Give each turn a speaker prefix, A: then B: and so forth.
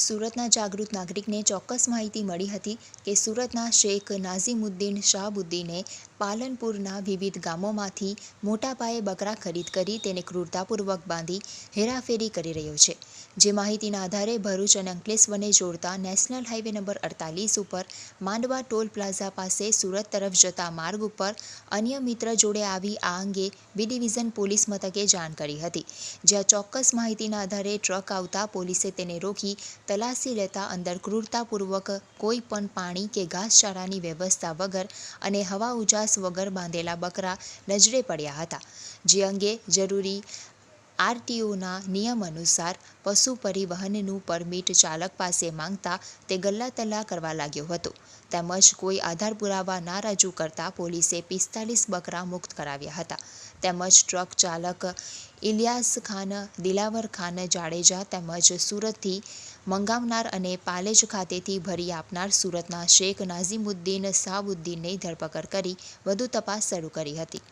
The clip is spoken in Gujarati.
A: સુરતના જાગૃત નાગરિકને ચોક્કસ માહિતી મળી હતી કે સુરતના શેખ નાઝીમુદ્દીન શાહબુદ્દીને પાલનપુરના વિવિધ ગામોમાંથી મોટા પાયે બકરા ખરીદ કરી તેને ક્રૂરતાપૂર્વક બાંધી હેરાફેરી કરી રહ્યો છે. જે માહિતીના આધારે ભરૂચ અને અંકલેશ્વરને જોડતા નેશનલ હાઈવે નંબર અડતાલીસ ઉપર માંડવા ટોલ પ્લાઝા પાસે સુરત તરફ જતા માર્ગ ઉપર અન્ય મિત્ર જોડે આવી આ અંગે બી ડિવિઝન પોલીસ મથકે જાણ કરી હતી. જ્યાં ચોક્કસ માહિતીના આધારે ટ્રક આવતા પોલીસે તેને રોકી તલાશી લેતા અંદર ક્રૂરતાપૂર્વક કોઈ પણ પાણી કે ઘાસચારાની વ્યવસ્થા વગર અને હવા ઉજાસ વગર બાંધેલા બકરા નજરે પડ્યા હતા. જે અંગે જરૂરી આરટીઓના નિયમ અનુસાર પશુ પરિવહનનું પરમિટ ચાલક પાસે માંગતા તે ગલ્લાતલ્લા કરવા લાગ્યો હતો. તેમજ કોઈ આધાર પુરાવા ના રજૂ કરતા પોલીસે પિસ્તાલીસ બકરા મુક્ત કરાવ્યા હતા. તેમજ ટ્રક ચાલક ઇલિયાસ ખાન, દિલાવર ખાન, જાડેજા તેમજ સુરતથી મંગાવનાર અને પાલેજ ખાતેથી ભરી આપનાર સુરતના શેખ નાઝીમુદ્દીન શાહબુદ્દીનની ધરપકડ કરી વધુ તપાસ શરૂ કરી હતી.